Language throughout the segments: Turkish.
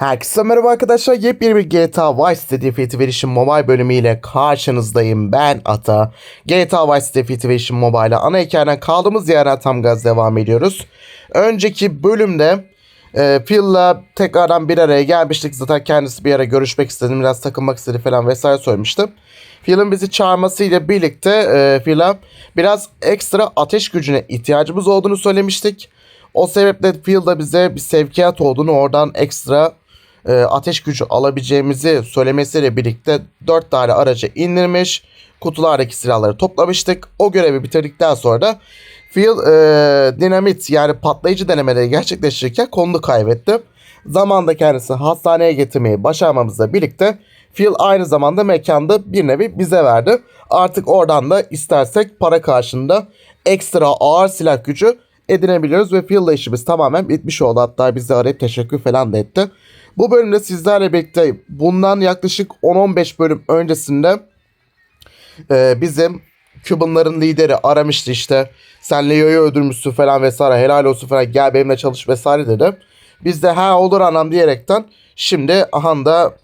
Herkese merhaba arkadaşlar. Yepyeni bir GTA Vice City Edition Mobile bölümüyle karşınızdayım. Ben Ata. GTA Vice City Definitive Edition Mobile'a ana hikayeden kaldığımız yerden tam gaz devam ediyoruz. Önceki bölümde e, Phil'la tekrardan bir araya gelmiştik. Zaten kendisi bir ara görüşmek istedi. Biraz takılmak istedi falan vesaire söylemişti. Phil'in bizi çağırmasıyla birlikte e, Phil'a biraz ekstra ateş gücüne ihtiyacımız olduğunu söylemiştik. O sebeple Phil bize bir sevkiyat olduğunu oradan ekstra e, ateş gücü alabileceğimizi söylemesiyle birlikte 4 tane aracı indirmiş. Kutulardaki silahları toplamıştık. O görevi bitirdikten sonra da Phil e, dinamit yani patlayıcı denemeleri gerçekleştirirken kolunu kaybetti. Zamanda kendisi hastaneye getirmeyi başarmamızla birlikte Phil aynı zamanda mekanda bir nevi bize verdi. Artık oradan da istersek para karşılığında ekstra ağır silah gücü edinebiliyoruz ve Phil'la işimiz tamamen bitmiş oldu. Hatta bizi arayıp teşekkür falan da etti. Bu bölümde sizlerle birlikte bundan yaklaşık 10-15 bölüm öncesinde e, bizim Cuban'ların lideri aramıştı işte. Sen Leo'yu öldürmüşsün falan vesaire helal olsun falan gel benimle çalış vesaire dedi. Biz de ha olur anam diyerekten şimdi aha da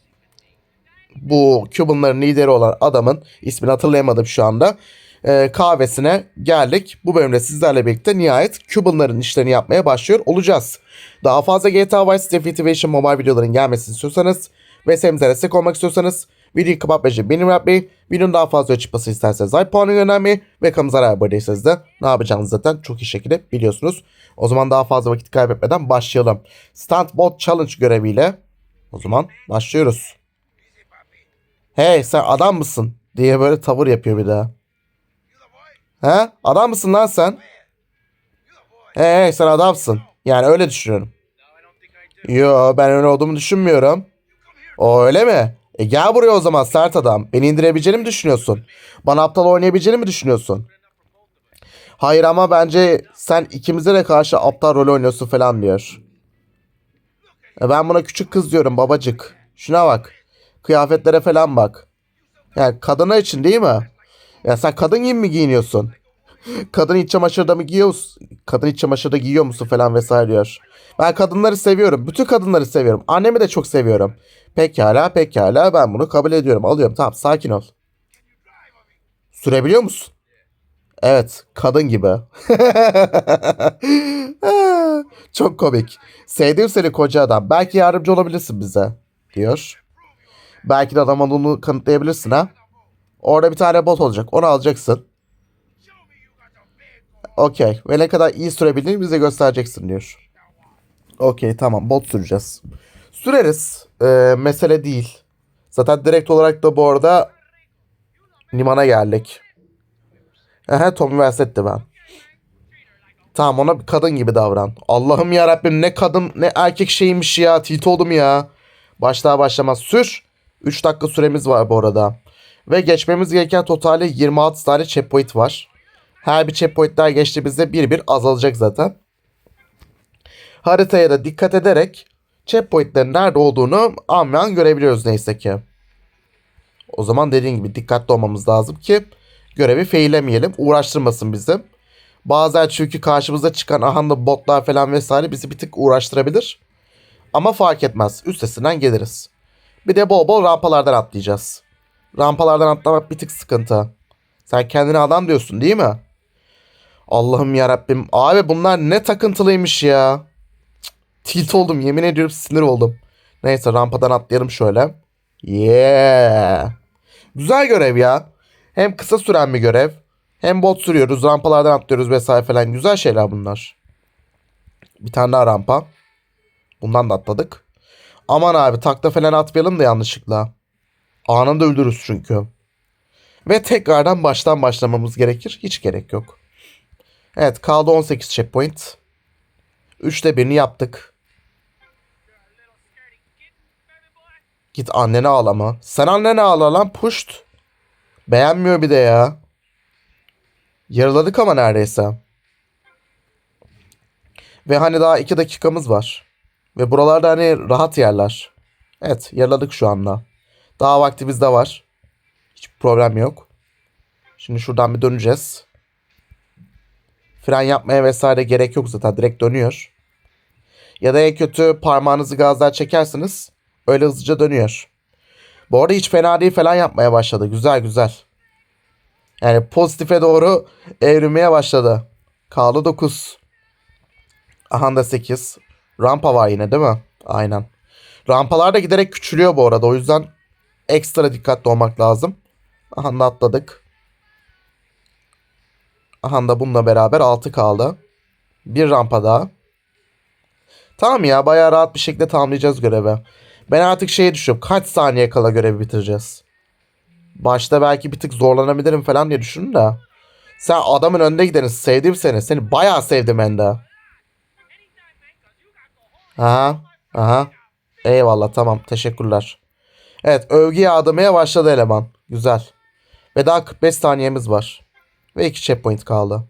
bu Cuban'ların lideri olan adamın ismini hatırlayamadım şu anda. E, kahvesine geldik. Bu bölümde sizlerle birlikte nihayet Cuban'ların işlerini yapmaya başlıyor olacağız. Daha fazla GTA Vice City Definitive Edition mobile videoların gelmesini istiyorsanız ve serimize destek olmak istiyorsanız videoyu kapatmayı benim yapmayı, videonun daha fazla çıkması isterseniz like puanı göndermeyi ve kanalımıza abone değilseniz de ne yapacağınızı zaten çok iyi şekilde biliyorsunuz. O zaman daha fazla vakit kaybetmeden başlayalım. Stunt Bot Challenge göreviyle o zaman başlıyoruz. Hey sen adam mısın? diye böyle tavır yapıyor bir daha. He? Adam mısın lan sen? Hey sen adamsın. Yani öyle düşünüyorum. Yo ben öyle olduğumu düşünmüyorum. O öyle mi? E gel buraya o zaman sert adam. Beni indirebileceğini mi düşünüyorsun? Bana aptal oynayabileceğini mi düşünüyorsun? Hayır ama bence sen ikimize de karşı aptal rol oynuyorsun falan diyor. E ben buna küçük kız diyorum babacık. Şuna bak. Kıyafetlere falan bak. Yani kadına için değil mi? Ya sen kadın gibi mi giyiniyorsun? Kadın iç çamaşırda mı giyiyorsun? Kadın iç çamaşırda giyiyor musun falan vesaire diyor. Ben kadınları seviyorum. Bütün kadınları seviyorum. Annemi de çok seviyorum. Pekala pekala ben bunu kabul ediyorum. Alıyorum tamam sakin ol. Sürebiliyor musun? Evet kadın gibi. çok komik. Sevdim seni koca adam. Belki yardımcı olabilirsin bize. Diyor. Belki de adam olduğunu kanıtlayabilirsin ha. Orada bir tane bot olacak. Onu alacaksın. Okey. Ve ne kadar iyi sürebildiğini bize göstereceksin diyor. Okey tamam bot süreceğiz. Süreriz. Ee, mesele değil. Zaten direkt olarak da bu arada limana geldik. Ehe Tommy Versetti ben. Tamam ona bir kadın gibi davran. Allah'ım ya Rabbim ne kadın ne erkek şeymiş ya. Tilt oldum ya. Başlar başlamaz sür. 3 dakika süremiz var bu arada. Ve geçmemiz gereken totali 26 tane checkpoint var. Her bir checkpoint daha geçtiğimizde bir bir azalacak zaten. Haritaya da dikkat ederek checkpointlerin nerede olduğunu an ve an görebiliyoruz neyse ki. O zaman dediğim gibi dikkatli olmamız lazım ki görevi faillemeyelim. Uğraştırmasın bizi. Bazen çünkü karşımıza çıkan ahanda botlar falan vesaire bizi bir tık uğraştırabilir. Ama fark etmez. Üstesinden geliriz. Bir de bol bol rampalardan atlayacağız. Rampalardan atlamak bir tık sıkıntı. Sen kendine adam diyorsun değil mi? Allah'ım yarabbim. Abi bunlar ne takıntılıymış ya. Cık, Tilt oldum yemin ediyorum sinir oldum. Neyse rampadan atlayalım şöyle. Yeah. Güzel görev ya. Hem kısa süren bir görev. Hem bot sürüyoruz, rampalardan atlıyoruz vesaire falan. Güzel şeyler bunlar. Bir tane daha rampa. Bundan da atladık. Aman abi takla falan atmayalım da yanlışlıkla. Anında öldürürüz çünkü. Ve tekrardan baştan başlamamız gerekir. Hiç gerek yok. Evet kaldı 18 checkpoint. 3'te birini yaptık. Git annene ağlama. Sen annene ağla lan puşt. Beğenmiyor bir de ya. Yarıladık ama neredeyse. Ve hani daha 2 dakikamız var. Ve buralarda hani rahat yerler. Evet yarıladık şu anda. Daha vaktimiz de var. Hiç problem yok. Şimdi şuradan bir döneceğiz. Fren yapmaya vesaire gerek yok zaten direkt dönüyor. Ya da en kötü parmağınızı gazdan çekersiniz. Öyle hızlıca dönüyor. Bu arada hiç fena değil falan yapmaya başladı. Güzel güzel. Yani pozitife doğru evrilmeye başladı. Kaldı 9. Aha da 8. Rampa var yine değil mi? Aynen. Rampalar da giderek küçülüyor bu arada. O yüzden ekstra dikkatli olmak lazım. Aha da atladık. Aha da bununla beraber 6 kaldı. Bir rampa daha. Tamam ya bayağı rahat bir şekilde tamamlayacağız görevi. Ben artık şeye düşüyorum. Kaç saniye kala görevi bitireceğiz? Başta belki bir tık zorlanabilirim falan diye düşündüm de. Sen adamın önünde gideniz. Sevdim seni. Seni bayağı sevdim ben de. Aha. Aha. Eyvallah tamam. Teşekkürler. Evet övgü yağdırmaya başladı eleman. Güzel. Ve daha 45 saniyemiz var. Ve 2 checkpoint kaldı.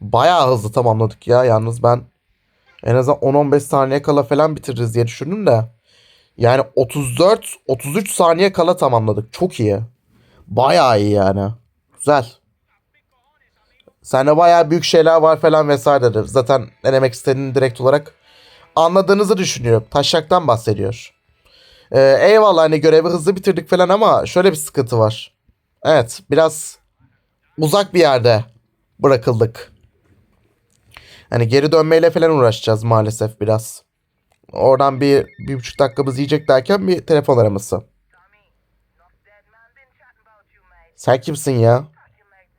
Bayağı hızlı tamamladık ya. Yalnız ben en azından 10-15 saniye kala falan bitiririz diye düşündüm de. Yani 34-33 saniye kala tamamladık. Çok iyi. Bayağı iyi yani. Güzel. Sende bayağı büyük şeyler var falan vesaire. Zaten ne demek istediğini direkt olarak anladığınızı düşünüyorum. Taşaktan bahsediyor. Ee, eyvallah hani görevi hızlı bitirdik falan ama şöyle bir sıkıntı var. Evet biraz uzak bir yerde bırakıldık. Hani geri dönmeyle falan uğraşacağız maalesef biraz. Oradan bir, bir buçuk dakikamız yiyecek derken bir telefon araması. Sen kimsin ya? Thought you might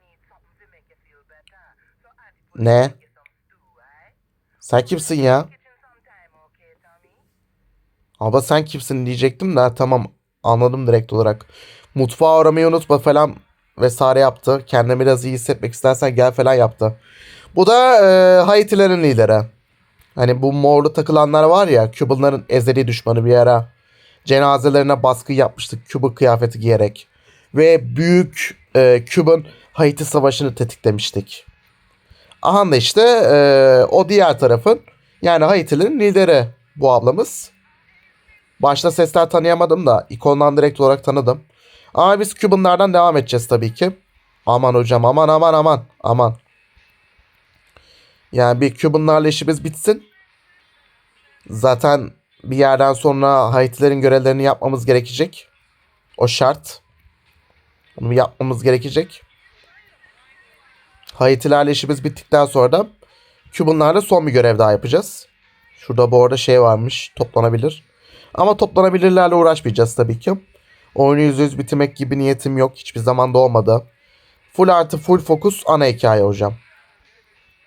need Ama sen kimsin diyecektim de tamam anladım direkt olarak. Mutfağı aramayı unutma falan vesaire yaptı. Kendimi biraz iyi hissetmek istersen gel falan yaptı. Bu da e, Haitilerin lideri. Hani bu morlu takılanlar var ya Kübalıların ezeli düşmanı bir ara. Cenazelerine baskı yapmıştık Küba kıyafeti giyerek. Ve büyük e, Küba'nın Haiti savaşını tetiklemiştik. Aha da işte e, o diğer tarafın yani Haitilerin lideri bu ablamız. Başta sesler tanıyamadım da ikondan direkt olarak tanıdım. Ama biz Cuban'lardan devam edeceğiz tabii ki. Aman hocam aman aman aman aman. Yani bir Cuban'larla işimiz bitsin. Zaten bir yerden sonra Haitilerin görevlerini yapmamız gerekecek. O şart. Bunu yapmamız gerekecek. Haitilerle işimiz bittikten sonra da Cuban'larla son bir görev daha yapacağız. Şurada bu arada şey varmış. Toplanabilir. Ama toplanabilirlerle uğraşmayacağız tabii ki. Oyunu %100 bitirmek gibi niyetim yok. Hiçbir zaman da olmadı. Full artı full fokus ana hikaye hocam.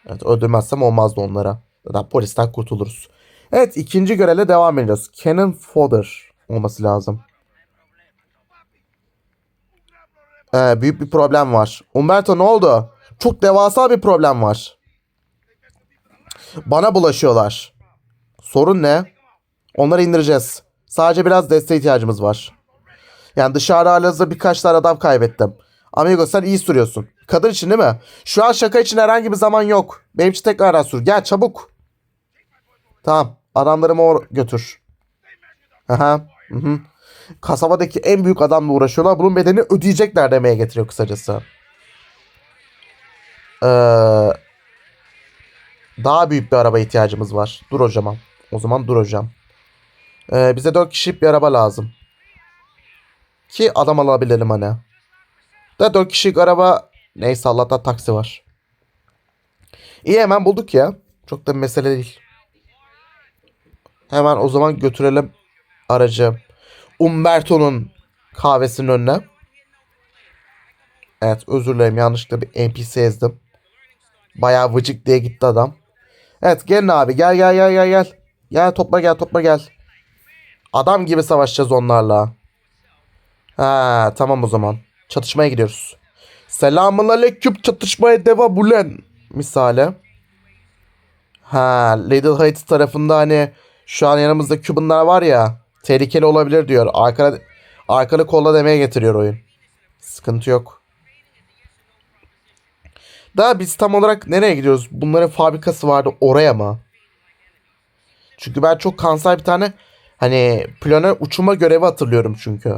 Evet öldürmezsem olmazdı onlara. Zaten polisten kurtuluruz. Evet ikinci görevle devam ediyoruz. Cannon Fodder olması lazım. Ee, büyük bir problem var. Umberto ne oldu? Çok devasa bir problem var. Bana bulaşıyorlar. Sorun ne? Onları indireceğiz. Sadece biraz desteğe ihtiyacımız var. Yani dışarıda halihazırda birkaç tane adam kaybettim. Amigo sen iyi sürüyorsun. Kadın için değil mi? Şu an şaka için herhangi bir zaman yok. Benim için tekrar sür. Gel çabuk. Tamam. Adamlarımı or götür. Aha. Hı hı. Kasabadaki en büyük adamla uğraşıyorlar. Bunun bedelini ödeyecekler demeye getiriyor kısacası. Ee, daha büyük bir araba ihtiyacımız var. Dur hocam. O zaman dur hocam. Ee, bize 4 kişilik bir araba lazım. Ki adam alabilelim hani. Da 4 kişilik araba neyse Allah'tan taksi var. İyi hemen bulduk ya. Çok da bir mesele değil. Hemen o zaman götürelim aracı. Umberto'nun kahvesinin önüne. Evet özür dilerim yanlışlıkla bir NPC ezdim. Bayağı vıcık diye gitti adam. Evet gelin abi gel gel gel gel gel. Gel topla gel topla gel. Adam gibi savaşacağız onlarla. Ha tamam o zaman. Çatışmaya gidiyoruz. Selamun aleyküm çatışmaya devam ulen. Misale. Ha Little Haiti tarafında hani şu an yanımızda Cuban'lar var ya. Tehlikeli olabilir diyor. Arkana, arkanı kolla demeye getiriyor oyun. Sıkıntı yok. Daha biz tam olarak nereye gidiyoruz? Bunların fabrikası vardı oraya mı? Çünkü ben çok kanser bir tane hani planör uçurma görevi hatırlıyorum çünkü.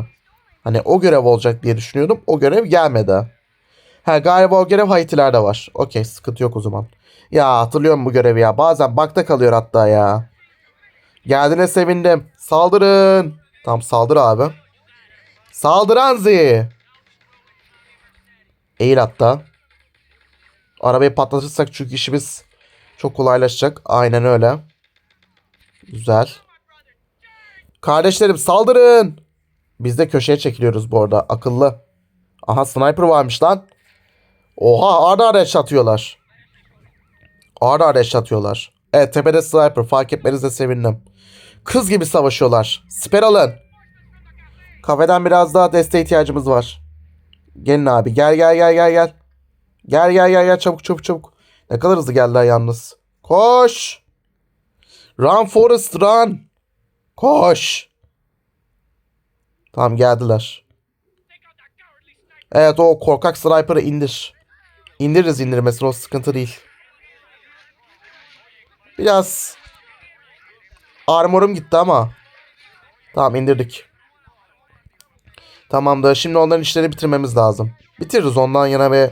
Hani o görev olacak diye düşünüyordum. O görev gelmedi. Ha galiba o görev Haiti'lerde var. Okey sıkıntı yok o zaman. Ya hatırlıyorum bu görevi ya. Bazen bakta kalıyor hatta ya. Geldiğine sevindim. Saldırın. Tamam saldır abi. Saldıran Zi. Eğil hatta. Arabayı patlatırsak çünkü işimiz çok kolaylaşacak. Aynen öyle. Güzel. Kardeşlerim saldırın. Biz de köşeye çekiliyoruz bu arada. Akıllı. Aha sniper varmış lan. Oha arda headshot atıyorlar. Arda headshot atıyorlar. Evet tepede sniper fark etmenize sevindim. Kız gibi savaşıyorlar. Siper alın. Kafeden biraz daha desteğe ihtiyacımız var. Gelin abi gel gel gel gel gel. Gel gel gel gel çabuk çabuk çabuk. Ne kadar hızlı geldiler yalnız. Koş. Run Forest run. Koş. Tamam geldiler. Evet o korkak sniper'ı indir. İndiririz indirmesine o sıkıntı değil. Biraz armorum gitti ama. Tamam indirdik. Tamam da şimdi onların işlerini bitirmemiz lazım. Bitiririz ondan yana bir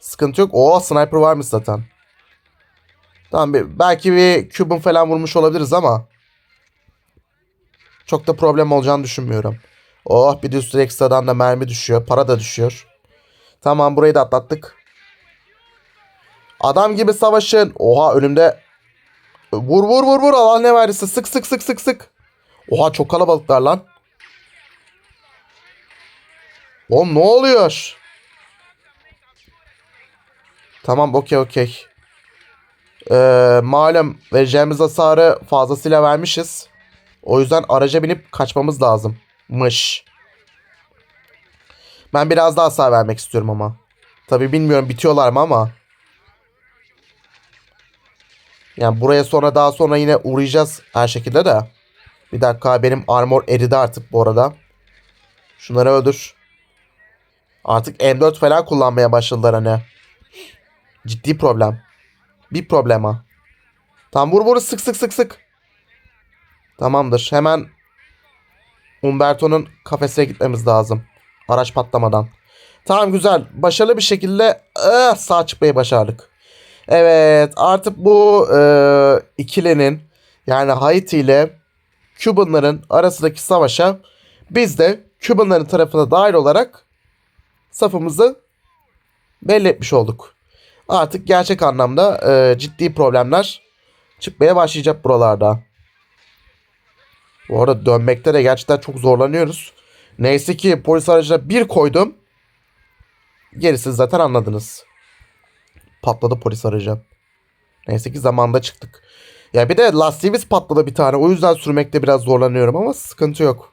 sıkıntı yok. Oo sniper varmış zaten. Tamam belki bir Cuban falan vurmuş olabiliriz ama. Çok da problem olacağını düşünmüyorum. Oh bir de üstüne ekstradan da mermi düşüyor. Para da düşüyor. Tamam burayı da atlattık. Adam gibi savaşın. Oha önümde. Vur vur vur vur. Allah ne verirse. Sık sık sık sık sık. Oha çok kalabalıklar lan. Oğlum ne oluyor? Tamam okey okey. Ee, malum vereceğimiz hasarı fazlasıyla vermişiz. O yüzden araca binip kaçmamız lazım. Mış. Ben biraz daha hasar vermek istiyorum ama. Tabi bilmiyorum bitiyorlar mı ama. Yani buraya sonra daha sonra yine uğrayacağız her şekilde de. Bir dakika benim armor eridi artık bu arada. Şunları öldür. Artık M4 falan kullanmaya başladılar hani. Ciddi problem. Bir problem ha. Tam vur vur sık sık sık sık. Tamamdır. Hemen Umberto'nun kafesine gitmemiz lazım. Araç patlamadan. Tamam güzel. Başarılı bir şekilde ah, sağ çıkmayı başardık. Evet artık bu e, ikilinin yani Haiti ile Kübanların arasındaki savaşa biz de Kübanların tarafına dahil olarak safımızı belli etmiş olduk. Artık gerçek anlamda e, ciddi problemler çıkmaya başlayacak buralarda. Bu arada dönmekte de gerçekten çok zorlanıyoruz. Neyse ki polis aracına bir koydum. Gerisi zaten anladınız. Patladı polis aracı. Neyse ki zamanda çıktık. Ya bir de lastiğimiz patladı bir tane. O yüzden sürmekte biraz zorlanıyorum ama sıkıntı yok.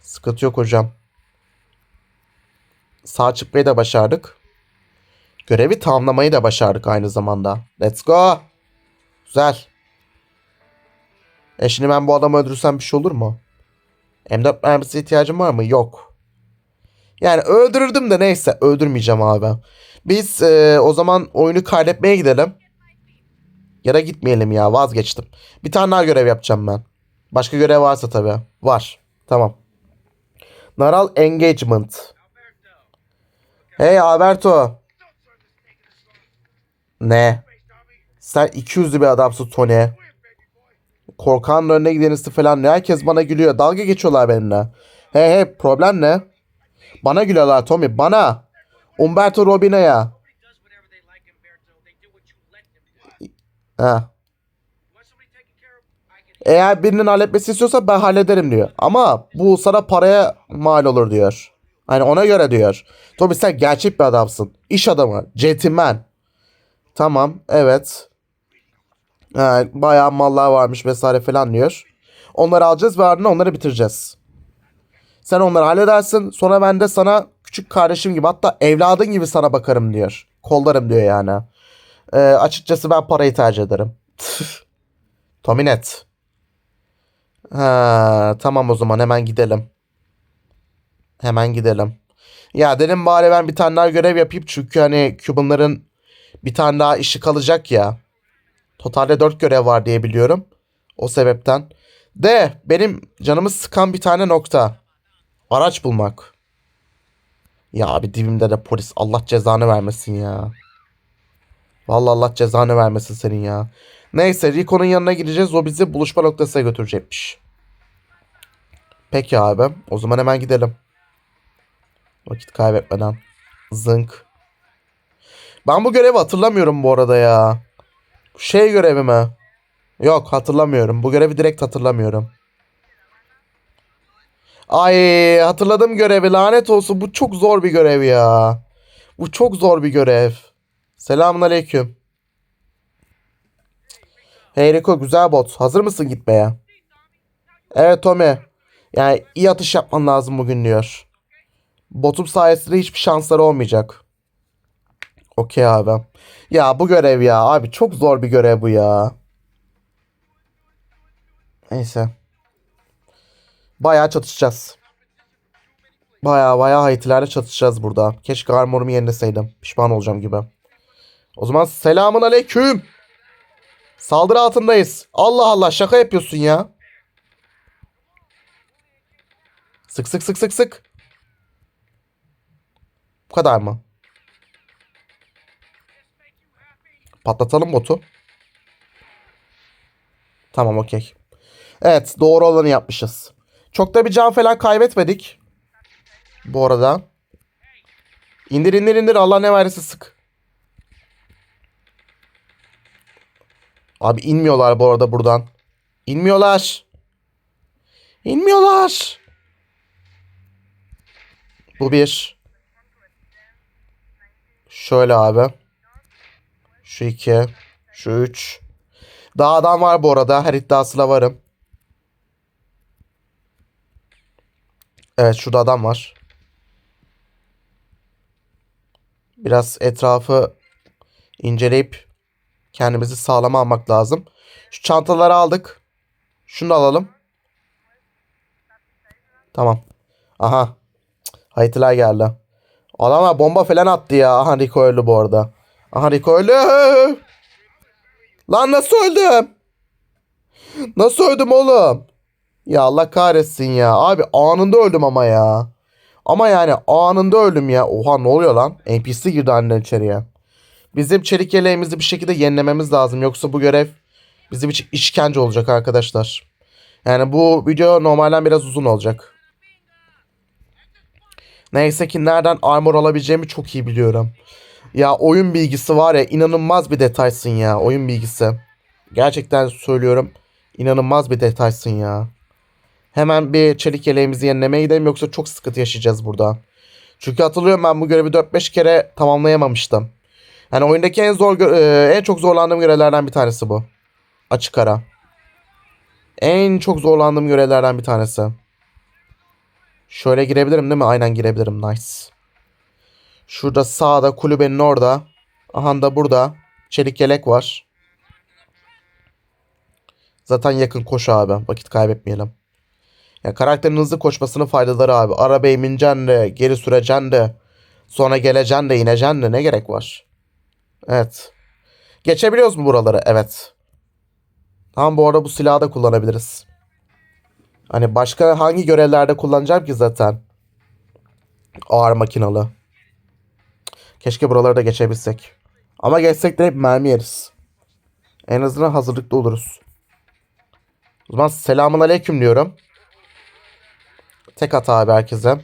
Sıkıntı yok hocam. Sağ çıkmayı da başardık. Görevi tamamlamayı da başardık aynı zamanda. Let's go. Güzel. E şimdi ben bu adamı öldürürsem bir şey olur mu? M4 mermisine ihtiyacım var mı? Yok. Yani öldürürdüm de neyse öldürmeyeceğim abi. Biz e, o zaman oyunu kaydetmeye gidelim. Ya da gitmeyelim ya vazgeçtim. Bir tane daha görev yapacağım ben. Başka görev varsa tabii. Var. Tamam. Naral Engagement. Hey Alberto. Ne? Sen 200'lü bir adamsın Tony. Korkanın önüne gidenisi falan? Herkes bana gülüyor. Dalga geçiyorlar benimle. Hey hey problem ne? Bana gülüyorlar Tommy. Bana. Umberto Robina'ya. Ha. Eğer birinin halletmesi istiyorsa ben hallederim diyor. Ama bu sana paraya mal olur diyor. Hani ona göre diyor. Tommy sen gerçek bir adamsın. İş adamı. Centilmen. Tamam. Evet. Ha, bayağı mallar varmış vesaire falan diyor. Onları alacağız ve ardından onları bitireceğiz. Sen onları halledersin. Sonra ben de sana küçük kardeşim gibi hatta evladın gibi sana bakarım diyor. Kollarım diyor yani. Ee, açıkçası ben parayı tercih ederim. Tommy net. Ha, tamam o zaman hemen gidelim. Hemen gidelim. Ya dedim bari ben bir tane daha görev yapayım çünkü hani Cuban'ların bir tane daha işi kalacak ya. Totalde 4 görev var diye biliyorum. O sebepten. De benim canımı sıkan bir tane nokta. Araç bulmak. Ya abi dibimde de polis Allah cezanı vermesin ya. Vallahi Allah cezanı vermesin senin ya. Neyse Rico'nun yanına gideceğiz. O bizi buluşma noktasına götürecekmiş. Peki abi. O zaman hemen gidelim. Vakit kaybetmeden. Zınk. Ben bu görevi hatırlamıyorum bu arada ya. Şey görevi mi? Yok hatırlamıyorum. Bu görevi direkt hatırlamıyorum. Ay hatırladım görevi lanet olsun. Bu çok zor bir görev ya. Bu çok zor bir görev. Selamun aleyküm. Hey Rico güzel bot. Hazır mısın gitmeye? Evet Tommy. Yani iyi atış yapman lazım bugün diyor. Botum sayesinde hiçbir şansları olmayacak. Okey abi. Ya bu görev ya abi çok zor bir görev bu ya. Neyse. Bayağı çatışacağız. Bayağı bayağı haytilerle çatışacağız burada. Keşke armorumu yenileseydim. Pişman olacağım gibi. O zaman selamun aleyküm. Saldırı altındayız. Allah Allah şaka yapıyorsun ya. Sık sık sık sık sık. Bu kadar mı? Patlatalım botu. Tamam okey. Evet doğru olanı yapmışız. Çok da bir can falan kaybetmedik. Bu arada. İndir indir indir Allah ne verirse sık. Abi inmiyorlar bu arada buradan. İnmiyorlar. İnmiyorlar. Bu bir. Şöyle abi. Şu iki. Şu üç. Daha adam var bu arada. Her iddiasıyla varım. Evet şurada adam var. Biraz etrafı inceleyip kendimizi sağlama almak lazım. Şu çantaları aldık. Şunu da alalım. Tamam. Aha. Haytiler geldi. Adamlar bomba falan attı ya. Aha Rico öldü bu arada. Aha Rico öldü. Lan nasıl öldüm? Nasıl öldüm oğlum? Ya Allah kahretsin ya. Abi anında öldüm ama ya. Ama yani anında öldüm ya. Oha ne oluyor lan? NPC girdi aniden içeriye. Bizim çelik yeleğimizi bir şekilde yenilememiz lazım. Yoksa bu görev bizim için işkence olacak arkadaşlar. Yani bu video normalden biraz uzun olacak. Neyse ki nereden armor alabileceğimi çok iyi biliyorum. Ya oyun bilgisi var ya inanılmaz bir detaysın ya oyun bilgisi. Gerçekten söylüyorum inanılmaz bir detaysın ya. Hemen bir çelik yeleğimizi yenilemeye gidelim yoksa çok sıkıntı yaşayacağız burada. Çünkü hatırlıyorum ben bu görevi 4-5 kere tamamlayamamıştım. Yani oyundaki en zor e, en çok zorlandığım görevlerden bir tanesi bu. Açık ara. En çok zorlandığım görevlerden bir tanesi. Şöyle girebilirim değil mi? Aynen girebilirim. Nice. Şurada sağda kulübenin orada. Aha da burada. Çelik yelek var. Zaten yakın koş abi. Vakit kaybetmeyelim. Ya karakterin hızlı koşmasının faydaları abi. Arabaya bineceksin de, geri süreceksin de, sonra geleceksin de, ineceksin de ne gerek var? Evet. Geçebiliyoruz mu buraları? Evet. Tamam bu arada bu silahı da kullanabiliriz. Hani başka hangi görevlerde kullanacağım ki zaten? Ağır makinalı. Keşke buraları da geçebilsek. Ama geçsek de hep mermi yeriz. En azından hazırlıklı oluruz. O zaman selamun aleyküm diyorum. Tek at abi herkese.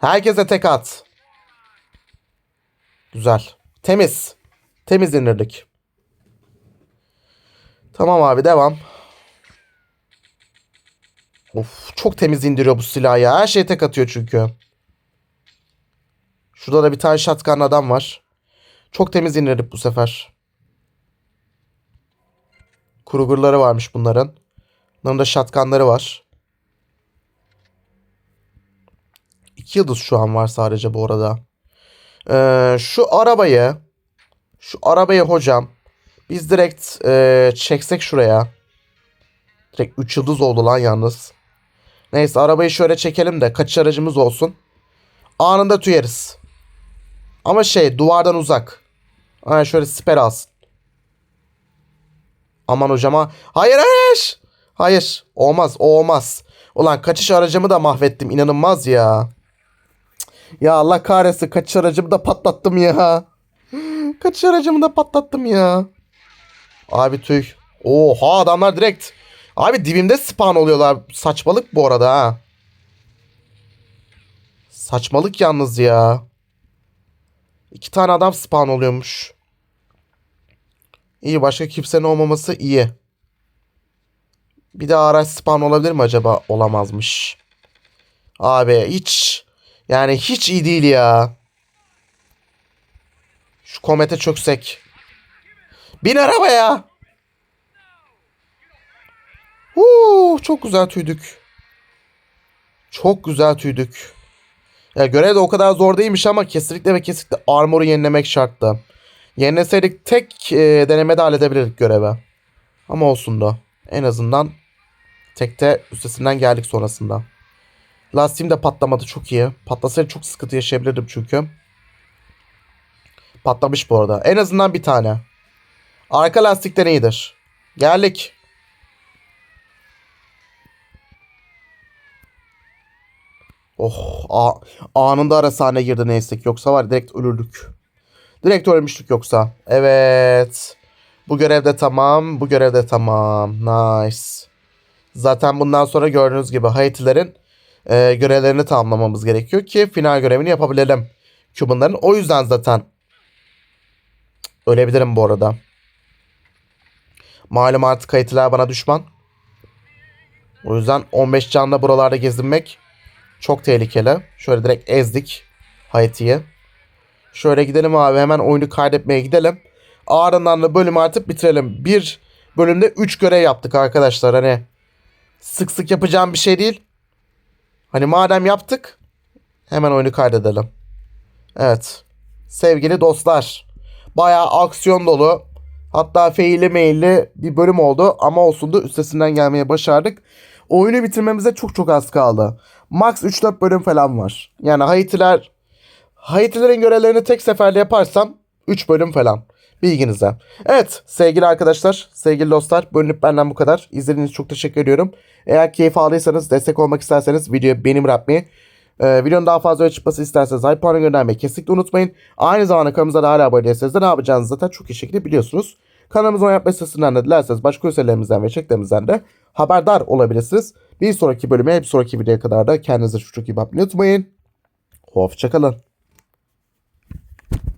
Herkese tek at. Güzel. Temiz. Temiz indirdik. Tamam abi devam. Of çok temiz indiriyor bu silah ya. Her şey tek atıyor çünkü. Şurada da bir tane shotgun adam var. Çok temiz indirdik bu sefer. Kruger'ları varmış bunların. Bunların da shotgunları var. İki yıldız şu an var sadece bu arada. Ee, şu arabayı şu arabayı hocam biz direkt e, çeksek şuraya. Direkt 3 yıldız oldu lan yalnız. Neyse arabayı şöyle çekelim de kaçış aracımız olsun. Anında tüyeriz. Ama şey duvardan uzak. Ha şöyle siper alsın. Aman hocama. Hayır hayır. Hayır. Olmaz o olmaz. Ulan kaçış aracımı da mahvettim. inanılmaz ya. Ya Allah kahretsin kaçış aracımı da patlattım ya. Kaçış aracımı da patlattım ya. Abi tüy. Oha adamlar direkt. Abi dibimde spawn oluyorlar. Saçmalık bu arada ha. Saçmalık yalnız ya. İki tane adam spawn oluyormuş. İyi başka kimsenin olmaması iyi. Bir de araç spawn olabilir mi acaba? Olamazmış. Abi hiç yani hiç iyi değil ya. Şu komete çöksek. Bin arabaya. Huu, çok güzel tüydük. Çok güzel tüydük. Ya görev de o kadar zor değilmiş ama kesinlikle ve kesinlikle armoru yenilemek şarttı. Yenileseydik tek e, denemede halledebilirdik görevi. Ama olsun da. En azından tekte üstesinden geldik sonrasında. Lastiğim de patlamadı çok iyi. Patlasaydı çok sıkıntı yaşayabilirdim çünkü. Patlamış bu arada. En azından bir tane. Arka lastikten iyidir. Geldik. Oh a- anında arasane girdi neyse ki. Yoksa var direkt ölürdük. Direkt ölmüştük yoksa. Evet. Bu görevde tamam. Bu görevde tamam. Nice. Zaten bundan sonra gördüğünüz gibi Haitilerin e, görevlerini tamamlamamız gerekiyor ki final görevini yapabilelim. Cubanların. O yüzden zaten ölebilirim bu arada. Malum artık Haitiler bana düşman. O yüzden 15 canla buralarda gezinmek çok tehlikeli. Şöyle direkt ezdik Haiti'yi. Şöyle gidelim abi hemen oyunu kaydetmeye gidelim. Ardından da bölümü artık bitirelim. Bir bölümde 3 görev yaptık arkadaşlar. Hani sık sık yapacağım bir şey değil. Hani madem yaptık hemen oyunu kaydedelim. Evet. Sevgili dostlar. Bayağı aksiyon dolu. Hatta faili meyilli bir bölüm oldu ama olsun da üstesinden gelmeye başardık. Oyunu bitirmemize çok çok az kaldı. Max 3-4 bölüm falan var. Yani Haitiler Haitilerin görevlerini tek seferde yaparsam 3 bölüm falan. Bilginize. Evet sevgili arkadaşlar, sevgili dostlar bölünüp benden bu kadar. İzlediğiniz çok teşekkür ediyorum. Eğer keyif aldıysanız, destek olmak isterseniz videoya benim yapmayı, ee, videonun daha fazla öyle çıkması isterseniz hype puanı göndermeyi kesinlikle unutmayın. Aynı zamanda kanalımıza da hala abone değilseniz de ne yapacağınızı zaten çok iyi şekilde biliyorsunuz. Kanalımızın oynatma listesinden de dilerseniz başka üyelerimizden ve çeklerimizden de haberdar olabilirsiniz. Bir sonraki bölüme, bir sonraki videoya kadar da kendinize çok iyi bakmayı unutmayın. Hoşçakalın.